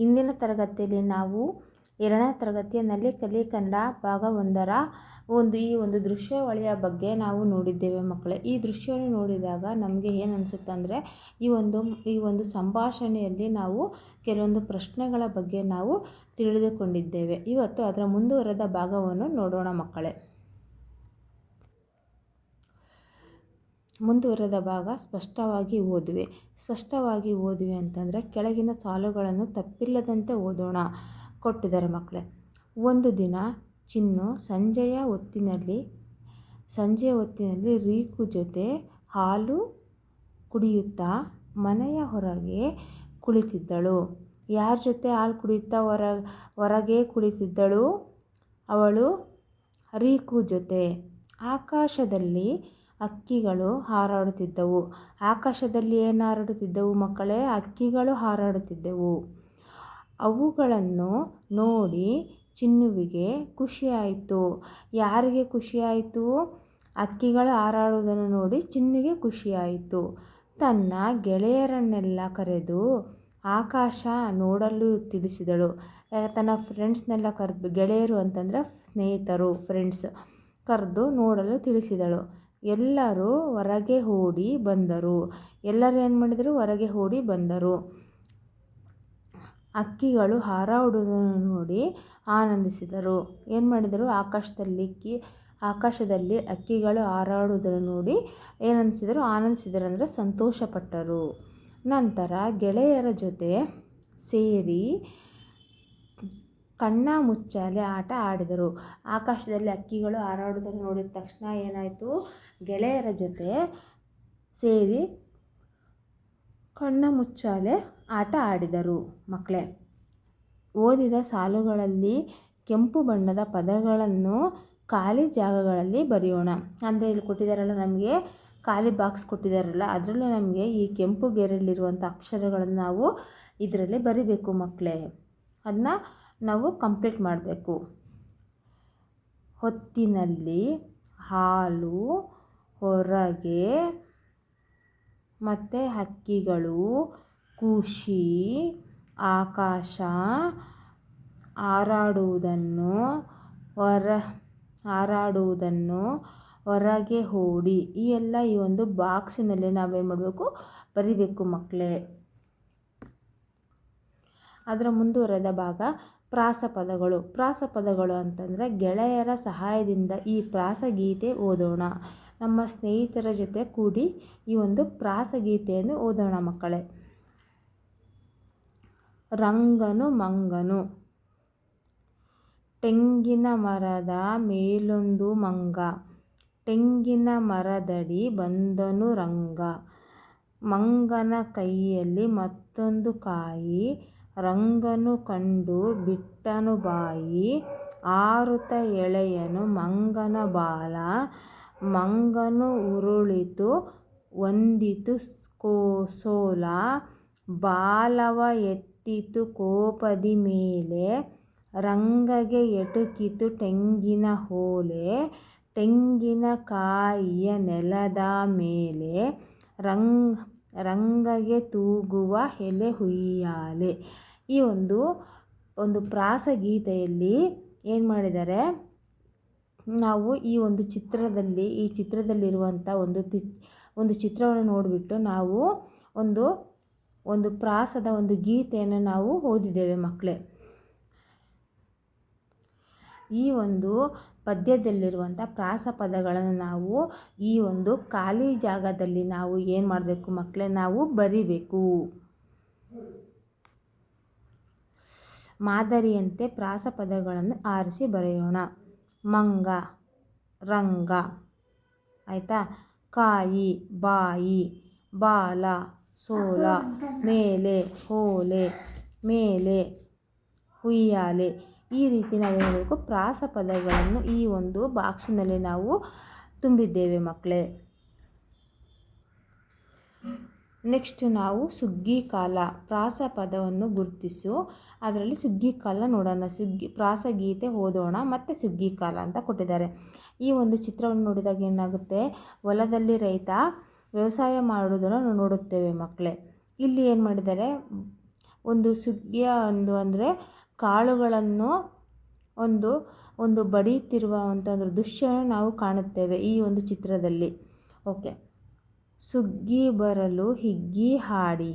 ಇಂದಿನ ತರಗತಿಯಲ್ಲಿ ನಾವು ಎರಡನೇ ತರಗತಿಯ ನಲ್ಲಿ ಕಲಿ, ಕನ್ನಡ ಭಾಗ ಒಂದರ ಒಂದು ಈ ಒಂದು ದೃಶ್ಯಾವಳಿಯ ಬಗ್ಗೆ ನಾವು ನೋಡಿದ್ದೇವೆ ಮಕ್ಕಳೇ. ಈ ದೃಶ್ಯವನ್ನು ನೋಡಿದಾಗ ನಮಗೆ ಏನು ಅನಿಸುತ್ತೆ ಅಂದರೆ ಈ ಒಂದು ಈ ಒಂದು ಸಂಭಾಷಣೆಯಲ್ಲಿ ನಾವು ಕೆಲವೊಂದು ಪ್ರಶ್ನೆಗಳ ಬಗ್ಗೆ ನಾವು ತಿಳಿದುಕೊಂಡಿದ್ದೇವೆ. ಇವತ್ತು ಅದರ ಮುಂದುವರೆದ ಭಾಗವನ್ನು ನೋಡೋಣ ಮಕ್ಕಳೇ. ಮುಂದುವರೆದ ಭಾಗ ಸ್ಪಷ್ಟವಾಗಿ ಓದುವೆ. ಸ್ಪಷ್ಟವಾಗಿ ಓದುವೆ ಅಂತಂದರೆ ಕೆಳಗಿನ ಸಾಲುಗಳನ್ನು ತಪ್ಪಿಲ್ಲದಂತೆ ಓದೋಣ. ಕೊಟ್ಟಿದ್ದಾರೆ ಮಕ್ಕಳೇ, ಒಂದು ದಿನ ಚಿನ್ನು ಸಂಜೆಯ ಹೊತ್ತಿನಲ್ಲಿ ಸಂಜೆಯ ಹೊತ್ತಿನಲ್ಲಿ ರೀಕು ಜೊತೆ ಹಾಲು ಕುಡಿಯುತ್ತಾ ಮನೆಯ ಹೊರಗೆ ಕುಳಿತಿದ್ದಳು. ಯಾರ ಜೊತೆ ಹಾಲು ಕುಡಿಯುತ್ತಾ ಹೊರ, ಹೊರಗೆ ಕುಳಿತಿದ್ದಳು? ಅವಳು ರೀಕು ಜೊತೆ. ಆಕಾಶದಲ್ಲಿ ಹಕ್ಕಿಗಳು ಹಾರಾಡುತ್ತಿದ್ದವು. ಆಕಾಶದಲ್ಲಿ ಏನು ಹಾರಾಡುತ್ತಿದ್ದವು ಮಕ್ಕಳೇ? ಹಕ್ಕಿಗಳು ಹಾರಾಡುತ್ತಿದ್ದವು. ಅವುಗಳನ್ನು ನೋಡಿ ಚಿನ್ನುವಿಗೆ ಖುಷಿಯಾಯಿತು. ಯಾರಿಗೆ ಖುಷಿಯಾಯಿತು? ಹಕ್ಕಿಗಳು ಹಾರಾಡುವುದನ್ನು ನೋಡಿ ಚಿನ್ನುಗೆ ಖುಷಿಯಾಯಿತು. ತನ್ನ ಗೆಳೆಯರನ್ನೆಲ್ಲ ಕರೆದು ಆಕಾಶ ನೋಡಲು ತಿಳಿಸಿದಳು. ತನ್ನ ಫ್ರೆಂಡ್ಸ್ನೆಲ್ಲ ಕರೆದು, ಗೆಳೆಯರು ಅಂತಂದರೆ ಸ್ನೇಹಿತರು, ಫ್ರೆಂಡ್ಸ್ ಕರೆದು ನೋಡಲು ತಿಳಿಸಿದಳು. ಎಲ್ಲರೂ ಹೊರಗೆ ಓಡಿ ಬಂದರು. ಎಲ್ಲರೂ ಏನು ಮಾಡಿದರು? ಹೊರಗೆ ಓಡಿ ಬಂದರು. ಅಕ್ಕಿಗಳು ಹಾರಾಡುವುದನ್ನು ನೋಡಿ ಆನಂದಿಸಿದರು. ಏನು ಮಾಡಿದರು? ಆಕಾಶದಲ್ಲಿ ಕಿ, ಆಕಾಶದಲ್ಲಿ ಹಕ್ಕಿಗಳು ಹಾರಾಡುವುದನ್ನು ನೋಡಿ ಏನು ಅನಿಸಿದರು ಆನಂದಿಸಿದರು ಅಂದರೆ ಸಂತೋಷಪಟ್ಟರು. ನಂತರ ಗೆಳೆಯರ ಜೊತೆ ಸೇರಿ ಕಣ್ಣ ಮುಚ್ಚಾಲೆ ಆಟ ಆಡಿದರು. ಆಕಾಶದಲ್ಲಿ ಹಕ್ಕಿಗಳು ಹಾರಾಡುವುದನ್ನು ನೋಡಿದ ತಕ್ಷಣ ಏನಾಯಿತು? ಗೆಳೆಯರ ಜೊತೆ ಸೇರಿ ಕಣ್ಣ ಮುಚ್ಚಾಲೆ ಆಟ ಆಡಿದರು ಮಕ್ಕಳೇ. ಓದಿದ ಸಾಲುಗಳಲ್ಲಿ ಕೆಂಪು ಬಣ್ಣದ ಪದಗಳನ್ನು ಖಾಲಿ ಜಾಗಗಳಲ್ಲಿ ಬರೆಯೋಣ. ಅಂದರೆ ಇಲ್ಲಿ ಕೊಟ್ಟಿದ್ದಾರಲ್ಲ, ನಮಗೆ ಖಾಲಿ ಬಾಕ್ಸ್ ಕೊಟ್ಟಿದ್ದಾರಲ್ಲ, ಅದರಲ್ಲೂ ನಮಗೆ ಈ ಕೆಂಪು ಗೆರೆಯಲ್ಲಿರುವಂಥ ಅಕ್ಷರಗಳನ್ನು ನಾವು ಇದರಲ್ಲಿ ಬರಿಬೇಕು ಮಕ್ಕಳೇ. ಅದನ್ನ ನಾವು ಕಂಪ್ಲೀಟ್ ಮಾಡಬೇಕು. ಹೊತ್ತಿನಲ್ಲಿ ಹಾಲು, ಹೊರಗೆ ಮತ್ತು ಹಕ್ಕಿಗಳು ಖುಷಿ ಆಕಾಶ ಹಾರಾಡುವುದನ್ನು ಹೊರ, ಹಾರಾಡುವುದನ್ನು ಹೊರಗೆ ಓಡಿ ಈ ಎಲ್ಲ ಈ ಒಂದು ಬಾಕ್ಸಿನಲ್ಲಿ ನಾವೇನು ಮಾಡಬೇಕು? ಬರಿಬೇಕು ಮಕ್ಕಳೇ ಅದರ ಮುಂದುವರೆದ ಭಾಗ ಪ್ರಾಸಪದಗಳು. ಪ್ರಾಸಪದಗಳು ಅಂತಂದರೆ ಗೆಳೆಯರ ಸಹಾಯದಿಂದ ಈ ಪ್ರಾಸಗೀತೆ ಓದೋಣ. ನಮ್ಮ ಸ್ನೇಹಿತರ ಜೊತೆ ಕೂಡಿ ಈ ಒಂದು ಪ್ರಾಸಗೀತೆಯನ್ನು ಓದೋಣ ಮಕ್ಕಳೇ. ರಂಗನು ಮಂಗನು. ತೆಂಗಿನ ಮರದ ಮೇಲೊಂದು ಮಂಗ. ತೆಂಗಿನ ಮರದಡಿ ಬಂದನು ರಂಗ. ಮಂಗನ ಕೈಯಲ್ಲಿ ಮತ್ತೊಂದು ಕಾಯಿ. ರಂಗನು ಕಂಡು ಬಿಟ್ಟನು ಬಾಯಿ, ಆರುತ ಎಳೆಯನು ಮಂಗನ ಬಾಲ, ಮಂಗನು ಉರುಳಿತು ಒಂದಿತು ಕೋ, ಸೋಲ, ಬಾಲವ ಎತ್ತಿತು ಕೋಪದಿ ಮೇಲೆ, ರಂಗಗೆ ಎಟುಕಿತು ತೆಂಗಿನ ಹೋಲೆ, ತೆಂಗಿನ ಕಾಯಿಯ ನೆಲದ ಮೇಲೆ, ರಂಗ್, ರಂಗಗೆ ತೂಗುವ ಎಲೆ ಹುಯ್ಯಾಲೆ. ಈ ಒಂದು ಒಂದು ಪ್ರಾಸಗೀತೆಯಲ್ಲಿ ಏನು ಮಾಡಿದ್ದಾರೆ? ನಾವು ಈ ಒಂದು ಚಿತ್ರದಲ್ಲಿ, ಈ ಚಿತ್ರದಲ್ಲಿರುವಂಥ ಒಂದು ಪಿ, ಒಂದು ಚಿತ್ರವನ್ನು ನೋಡಿಬಿಟ್ಟು ನಾವು ಒಂದು ಒಂದು ಪ್ರಾಸದ ಒಂದು ಗೀತೆಯನ್ನು ನಾವು ಓದಿದ್ದೇವೆ ಮಕ್ಕಳೇ. ಈ ಒಂದು ಪದ್ಯದಲ್ಲಿರುವಂಥ ಪ್ರಾಸ ಪದಗಳನ್ನು ನಾವು ಈ ಒಂದು ಖಾಲಿ ಜಾಗದಲ್ಲಿ ನಾವು ಏನು ಮಾಡಬೇಕು ಮಕ್ಕಳೇ? ನಾವು ಬರಿಬೇಕು. ಮಾದರಿಯಂತೆ ಪ್ರಾಸ ಪದಗಳನ್ನು ಆರಿಸಿ ಬರೆಯೋಣ. ಮಂಗ, ರಂಗ, ಆಯಿತಾ? ಕಾಯಿ, ಬಾಯಿ, ಬಾಲ, ಸೋಲ, ಮೇಲೆ, ಹೋಲೆ, ಮೇಲೆ, ಹುಯ್ಯಾಲೆ. ಈ ರೀತಿ ನಾವು ಹೇಳಬೇಕು ಪ್ರಾಸ ಪದಗಳನ್ನು ಈ ಒಂದು ಬಾಕ್ಸಿನಲ್ಲಿ ನಾವು ತುಂಬಿದ್ದೇವೆ ಮಕ್ಕಳೇ. ನೆಕ್ಸ್ಟ್ ನಾವು ಸುಗ್ಗಿ ಕಾಲ, ಪ್ರಾಸ ಪದವನ್ನು ಗುರುತಿಸು. ಅದರಲ್ಲಿ ಸುಗ್ಗಿ ಕಾಲ ನೋಡೋಣ. ಸುಗ್ಗಿ ಪ್ರಾಸಗೀತೆ ಓದೋಣ ಮತ್ತು ಸುಗ್ಗಿ ಕಾಲ ಅಂತ ಕೊಟ್ಟಿದ್ದಾರೆ. ಈ ಒಂದು ಚಿತ್ರವನ್ನು ನೋಡಿದಾಗ ಏನಾಗುತ್ತೆ? ಹೊಲದಲ್ಲಿ ರೈತ ವ್ಯವಸಾಯ ಮಾಡುವುದನ್ನು ನೋಡುತ್ತೇವೆ ಮಕ್ಕಳೇ. ಇಲ್ಲಿ ಏನು ಮಾಡಿದ್ದಾರೆ? ಒಂದು ಸುಗ್ಗಿಯ ಒಂದು ಅಂದರೆ ಕಾಳುಗಳನ್ನು ಒಂದು ಒಂದು ಬಡಿಯುತ್ತಿರುವಂಥ ಒಂದು ದೃಶ್ಯವನ್ನು ನಾವು ಕಾಣುತ್ತೇವೆ ಈ ಒಂದು ಚಿತ್ರದಲ್ಲಿ. ಓಕೆ ಸುಗ್ಗಿ ಬರಲು ಹಿಗ್ಗಿ ಹಾಡಿ,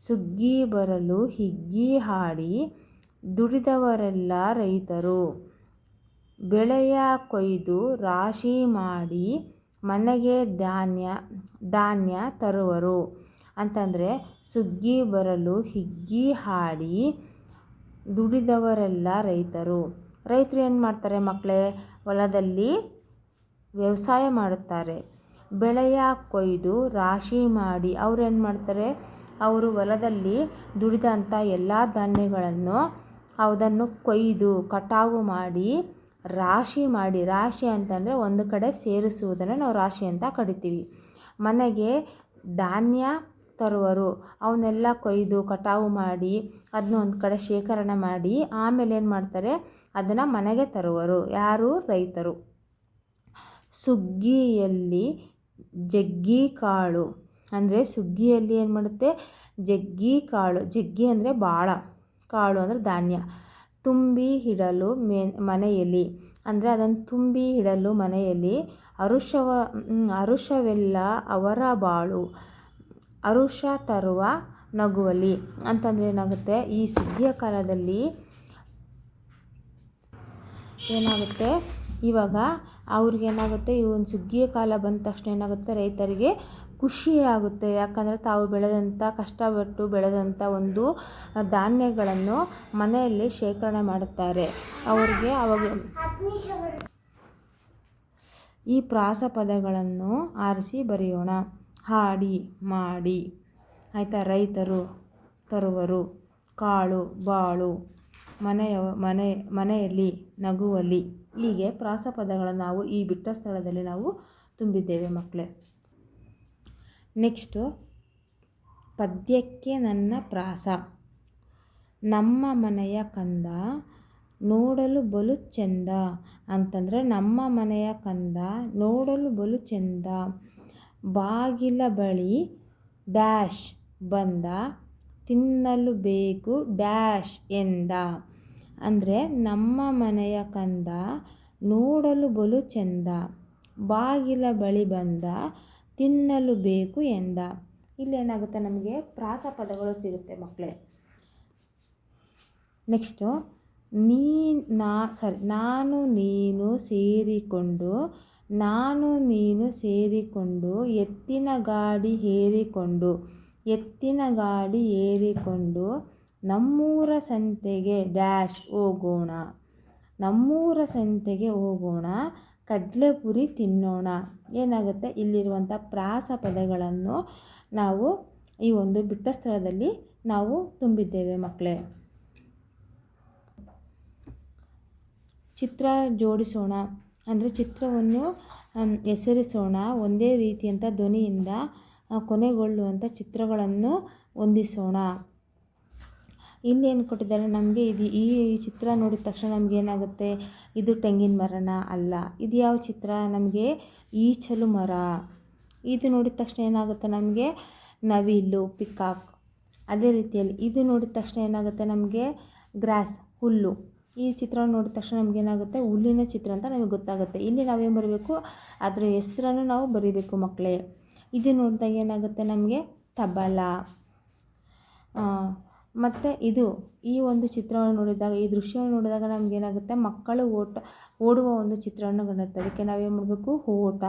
ಸುಗ್ಗಿ ಬರಲು ಹಿಗ್ಗಿ ಹಾಡಿ ದುಡಿದವರೆಲ್ಲ ರೈತರು. ಬೆಳೆಯ ಕೊಯ್ದು ರಾಶಿ ಮಾಡಿ ಮನೆಗೆ ಧಾನ್ಯ ಧಾನ್ಯ ತರುವರು. ಅಂತಂದರೆ ಸುಗ್ಗಿ ಬರಲು ಹಿಗ್ಗಿ ಹಾಡಿ ದುಡಿದವರೆಲ್ಲ ರೈತರು. ರೈತರು ಏನು ಮಾಡ್ತಾರೆ ಮಕ್ಕಳೇ ಹೊಲದಲ್ಲಿ ವ್ಯವಸಾಯ ಮಾಡುತ್ತಾರೆ. ಬೆಳೆಯ ಕೊಯ್ದು ರಾಶಿ ಮಾಡಿ ಅವ್ರೇನು ಮಾಡ್ತಾರೆ? ಅವರು ಹೊಲದಲ್ಲಿ ದುಡಿದಂಥ ಎಲ್ಲ ಧಾನ್ಯಗಳನ್ನು ಅದನ್ನು ಕೊಯ್ದು, ಕಟಾವು ಮಾಡಿ, ರಾಶಿ ಮಾಡಿ, ರಾಶಿ ಅಂತಂದರೆ ಒಂದು ಕಡೆ ಸೇರಿಸುವುದನ್ನು ನಾವು ರಾಶಿ ಅಂತ ಕರಿತೀವಿ. ಮನೆಗೆ ಧಾನ್ಯ ತರುವರು ಅವನ್ನೆಲ್ಲ ಕೊಯ್ದು, ಕಟಾವು ಮಾಡಿ ಅದನ್ನ ಒಂದು ಕಡೆ ಶೇಖರಣೆ ಮಾಡಿ, ಆಮೇಲೆ ಏನು ಮಾಡ್ತಾರೆ? ಅದನ್ನು ಮನೆಗೆ ತರುವರು. ಯಾರು? ರೈತರು. ಸುಗ್ಗಿಯಲ್ಲಿ ಜಗ್ಗಿ ಕಾಳು ಅಂದರೆ ಸುಗ್ಗಿಯಲ್ಲಿ ಏನು ಮಾಡುತ್ತೆ? ಜಗ್ಗಿ ಕಾಳು. ಜಗ್ಗಿ ಅಂದರೆ ಭಾಳ ಕಾಳು ಅಂದರೆ ಧಾನ್ಯ. ತುಂಬಿ ಇಡಲು ಮನೆಯಲ್ಲಿ. ಅಂದರೆ ಅದನ್ನು ತುಂಬಿ ಇಡಲು ಮನೆಯಲ್ಲಿ ಅರುಷವ ಅರುಷವೆಲ್ಲ ಅವರ ಬಾಳು. ಅರುಷ ತರುವ ನಗುವಲಿ ಅಂತಂದರೆ ಏನಾಗುತ್ತೆ? ಈ ಸುಗ್ಗಿಯ ಕಾಲದಲ್ಲಿ ಏನಾಗುತ್ತೆ? ಇವಾಗ ಅವ್ರಿಗೇನಾಗುತ್ತೆ ಈ ಒಂದು ಸುಗ್ಗಿಯ ಕಾಲ ಬಂದ ತಕ್ಷಣ ಏನಾಗುತ್ತೆ? ರೈತರಿಗೆ ಖುಷಿಯಾಗುತ್ತೆ ಯಾಕಂದರೆ ತಾವು ಬೆಳೆದಂಥ ಕಷ್ಟಪಟ್ಟು ಬೆಳೆದಂಥ ಒಂದು ಧಾನ್ಯಗಳನ್ನು ಮನೆಯಲ್ಲಿ ಶೇಖರಣೆ ಮಾಡುತ್ತಾರೆ. ಅವ್ರಿಗೆ ಅವಾಗ ಈ ಪ್ರಾಸ ಪದಗಳನ್ನು ಆರಿಸಿ ಬರೆಯೋಣ. ಹಾಡಿ, ಮಾಡಿ. ಆಯಿತಾ? ರೈತರು, ತರುವರು, ಕಾಳು, ಬಾಳು, ಮನೆಯ, ಮನೆ, ಮನೆಯಲ್ಲಿ ನಗುವಲಿ ಹೀಗೆ ಪ್ರಾಸಪದಗಳನ್ನು ನಾವು ಈ ಬಿಟ್ಟ ಸ್ಥಳದಲ್ಲಿ ನಾವು ತುಂಬಿದ್ದೇವೆ ಮಕ್ಕಳೇ. ನೆಕ್ಸ್ಟು, ಪದ್ಯಕ್ಕೆ ನನ್ನ ಪ್ರಾಸ. ನಮ್ಮ ಮನೆಯ ಕಂದ ನೋಡಲು ಬಲು ಚೆಂದ ಅಂತಂದರೆ ನಮ್ಮ ಮನೆಯ ಕಂದ ನೋಡಲು ಬಲು ಚೆಂದ. ಬಾಗಿಲ ಬಳಿ ಡ್ಯಾಶ್ ಬಂದ, ತಿನ್ನಲು ಬೇಕು ಡ್ಯಾಶ್ ಎಂದ. ಅಂದರೆ ನಮ್ಮ ಮನೆಯ ಕಂದ ನೋಡಲು ಬಲು ಚೆಂದ, ಬಾಗಿಲ ಬಳಿ ಬಂದ ತಿನ್ನಲು ಬೇಕು ಎಂದ. ಇಲ್ಲೇನಾಗುತ್ತೆ ನಮಗೆ? ಪ್ರಾಸ ಪದಗಳು ಸಿಗುತ್ತೆ ಮಕ್ಕಳೇ ನೆಕ್ಸ್ಟು ನೀ, ನಾ ಸಾರಿ ನಾನು, ನೀನು ಸೇರಿಕೊಂಡು, ನಾನು, ನೀನು ಸೇರಿಕೊಂಡು, ಎತ್ತಿನ ಗಾಡಿ ಏರಿಕೊಂಡು, ಎತ್ತಿನ ಗಾಡಿ ಏರಿಕೊಂಡು ನಮ್ಮೂರ ಸಂತೆಗೆ ಡ್ಯಾಶ್ ಹೋಗೋಣ. ನಮ್ಮೂರ ಸಂತೆಗೆ ಹೋಗೋಣ, ಕಡಲೆಪುರಿ ತಿನ್ನೋಣ. ಏನಾಗುತ್ತೆ? ಇಲ್ಲಿರುವಂಥ ಪ್ರಾಸ ಪದಗಳನ್ನು ನಾವು ಈ ಒಂದು ಬಿಟ್ಟ ಸ್ಥಳದಲ್ಲಿ ನಾವು ತುಂಬಿದ್ದೇವೆ ಮಕ್ಕಳೇ. ಚಿತ್ರ ಜೋಡಿಸೋಣ. ಅಂದರೆ ಚಿತ್ರವನ್ನು ಹೆಸರಿಸೋಣ. ಒಂದೇ ರೀತಿಯಂಥ ಧ್ವನಿಯಿಂದ ಕೊನೆಗೊಳ್ಳುವಂಥ ಚಿತ್ರಗಳನ್ನು ಹೊಂದಿಸೋಣ. ಇನ್ನೇನು ಕೊಟ್ಟಿದ್ದಾರೆ? ನಮಗೆ ಇದು ಈ ಚಿತ್ರ ನೋಡಿದ ತಕ್ಷಣ ನಮ್ಗೆ ಏನಾಗುತ್ತೆ? ಇದು ತೆಂಗಿನ ಮರನ ಅಲ್ಲ. ಇದು ಯಾವ ಚಿತ್ರ? ನಮಗೆ ಈಚಲು ಮರ. ಇದು ನೋಡಿದ ತಕ್ಷಣ ಏನಾಗುತ್ತೆ ನಮಗೆ? ನವಿಲು, ಪಿಕಾಕ್. ಅದೇ ರೀತಿಯಲ್ಲಿ ಇದು ನೋಡಿದ ತಕ್ಷಣ ಏನಾಗುತ್ತೆ ನಮಗೆ? ಗ್ರಾಸ್, ಹುಲ್ಲು. ಈ ಚಿತ್ರ ನೋಡಿದ ತಕ್ಷಣ ನಮ್ಗೆ ಏನಾಗುತ್ತೆ? ಹುಲ್ಲಿನ ಚಿತ್ರ ಅಂತ ನಮಗೆ ಗೊತ್ತಾಗುತ್ತೆ. ಇಲ್ಲಿ ನಾವೇನು ಬರೀಬೇಕು? ಅದರ ಹೆಸರನ್ನು ನಾವು ಬರೀಬೇಕು ಮಕ್ಕಳೇ. ಇದು ನೋಡಿದಾಗ ಏನಾಗುತ್ತೆ ನಮಗೆ? ತಬಲ. ಮತ್ತು ಇದು, ಈ ಒಂದು ಚಿತ್ರವನ್ನು ನೋಡಿದಾಗ, ಈ ದೃಶ್ಯವನ್ನು ನೋಡಿದಾಗ ನಮಗೇನಾಗುತ್ತೆ? ಮಕ್ಕಳು ಓಟ, ಓಡುವ ಒಂದು ಚಿತ್ರವನ್ನು ಕಾಣುತ್ತೆ. ಅದಕ್ಕೆ ನಾವೇನು ಮಾಡಬೇಕು? ಓಟ.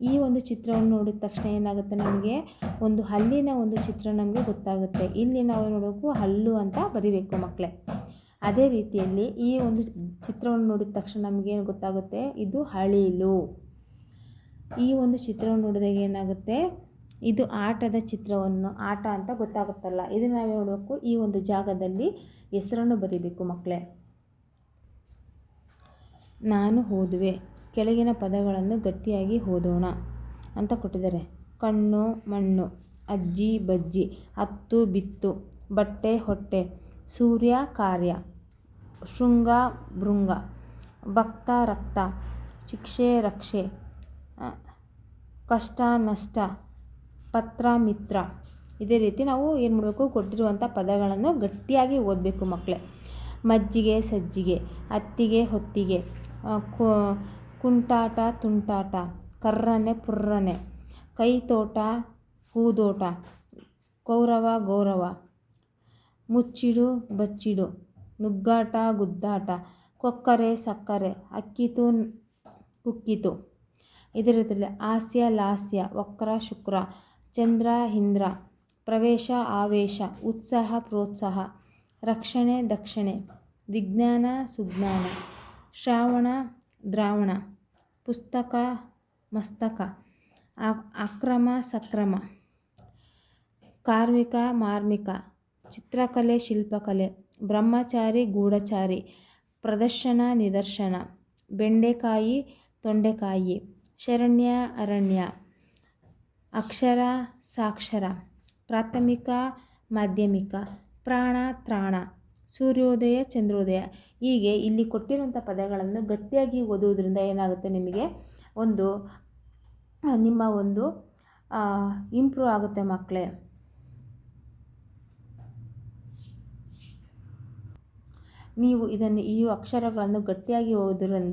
ಈ ಒಂದು ಚಿತ್ರವನ್ನು ನೋಡಿದ ತಕ್ಷಣ ಏನಾಗುತ್ತೆ ನಮಗೆ? ಒಂದು ಹಲ್ಲಿನ ಒಂದು ಚಿತ್ರ ನಮಗೆ ಗೊತ್ತಾಗುತ್ತೆ. ಇಲ್ಲಿ ನಾವು ನೋಡಬೇಕು ಹಲ್ಲು ಅಂತ ಬರಿಬೇಕು ಮಕ್ಕಳೇ ಅದೇ ರೀತಿಯಲ್ಲಿ ಈ ಒಂದು ಚಿತ್ರವನ್ನು ನೋಡಿದ ತಕ್ಷಣ ನಮಗೇನು ಗೊತ್ತಾಗುತ್ತೆ? ಇದು ಹಳಿಲು. ಈ ಒಂದು ಚಿತ್ರವನ್ನು ನೋಡಿದಾಗ ಏನಾಗುತ್ತೆ? ಇದು ಆಟದ ಚಿತ್ರವನ್ನು, ಆಟ ಅಂತ ಗೊತ್ತಾಗುತ್ತಲ್ಲ. ಇದನ್ನು ನಾವು ನೋಡಬೇಕು, ಈ ಒಂದು ಜಾಗದಲ್ಲಿ ಹೆಸರನ್ನು ಬರೀಬೇಕು ಮಕ್ಕಳೇ. ನಾನು ಓದುವೆ, ಕೆಳಗಿನ ಪದಗಳನ್ನು ಗಟ್ಟಿಯಾಗಿ ಓದೋಣ ಅಂತ ಕೊಟ್ಟಿದ್ದಾರೆ. ಕಣ್ಣು, ಮಣ್ಣು, ಅಜ್ಜಿ, ಬಜ್ಜಿ, ಹತ್ತು, ಬಿತ್ತು, ಬಟ್ಟೆ, ಹೊಟ್ಟೆ, ಸೂರ್ಯ, ಕಾರ್ಯ, ಶೃಂಗ, ಭೃಂಗ, ಭಕ್ತ, ರಕ್ತ, ಶಿಕ್ಷೆ, ರಕ್ಷೆ ಕಷ್ಟ, ನಷ್ಟ ಪತ್ರ ಮಿತ್ರ ಇದೇ ರೀತಿ ನಾವು ಏನು ಮಾಡಬೇಕು? ಕೊಟ್ಟಿರುವಂಥ ಪದಗಳನ್ನು ಗಟ್ಟಿಯಾಗಿ ಓದಬೇಕು ಮಕ್ಕಳೇ ಮಜ್ಜಿಗೆ, ಸಜ್ಜಿಗೆ, ಅತ್ತಿಗೆ, ಹೊತ್ತಿಗೆ ಕುಂಟಾಟ, ತುಂಟಾಟ, ಕರ್ರನೆ, ಪುರ್ರನೆ, ಕೈತೋಟ, ಹೂದೋಟ, ಕೌರವ, ಗೌರವ, ಮುಚ್ಚಿಡು, ಬಚ್ಚಿಡು, ನುಗ್ಗಾಟ, ಗುದ್ದಾಟ, ಕೊಕ್ಕರೆ, ಸಕ್ಕರೆ, ಅಕ್ಕಿತು, ಕುಕ್ಕಿತು. ಇದರಲ್ಲಿ ಹಾಸ್ಯ ಲಾಸ್ಯ, ವಕ್ರ, ಶುಕ್ರ ಚಂದ್ರ ಇಂದ್ರ, ಪ್ರವೇಶ ಆವೇಶ, ಉತ್ಸಾಹ ಪ್ರೋತ್ಸಾಹ, ರಕ್ಷಣೆ ದಕ್ಷಿಣೆ, ವಿಜ್ಞಾನ ಸುಜ್ಞಾನ, ಶ್ರಾವಣ ದ್ರಾವಣ, ಪುಸ್ತಕ ಮಸ್ತಕ ಅಕ್ರಮ ಸಕ್ರಮ, ಕಾರ್ಮಿಕ ಮಾರ್ಮಿಕ, ಚಿತ್ರಕಲೆ ಶಿಲ್ಪಕಲೆ, ಬ್ರಹ್ಮಚಾರಿ ಗೂಢಚಾರಿ, ಪ್ರದರ್ಶನ ನಿದರ್ಶನ, ಬೆಂಡೆಕಾಯಿ ತೊಂಡೆಕಾಯಿ, ಶರಣ್ಯ ಅರಣ್ಯ. ಅಕ್ಷರ ಸಾಕ್ಷರ, ಪ್ರಾಥಮಿಕ, ಮಾಧ್ಯಮಿಕ, ಪ್ರಾಣ, ತ್ರಾಣ, ಸೂರ್ಯೋದಯ, ಚಂದ್ರೋದಯ. ಹೀಗೆ ಇಲ್ಲಿ ಕೊಟ್ಟಿರುವಂಥ ಪದಗಳನ್ನು ಗಟ್ಟಿಯಾಗಿ ಓದುವುದರಿಂದ ಏನಾಗುತ್ತೆ ನಿಮಗೆ? ಒಂದು, ನಿಮ್ಮ ಒಂದು ಇಂಪ್ರೂವ್ ಆಗುತ್ತೆ ಮಕ್ಕಳೇ. ನೀವು ಇದನ್ನು, ಈ ಅಕ್ಷರಗಳನ್ನು ಗಟ್ಟಿಯಾಗಿ ಓದೋದ್ರಿಂದ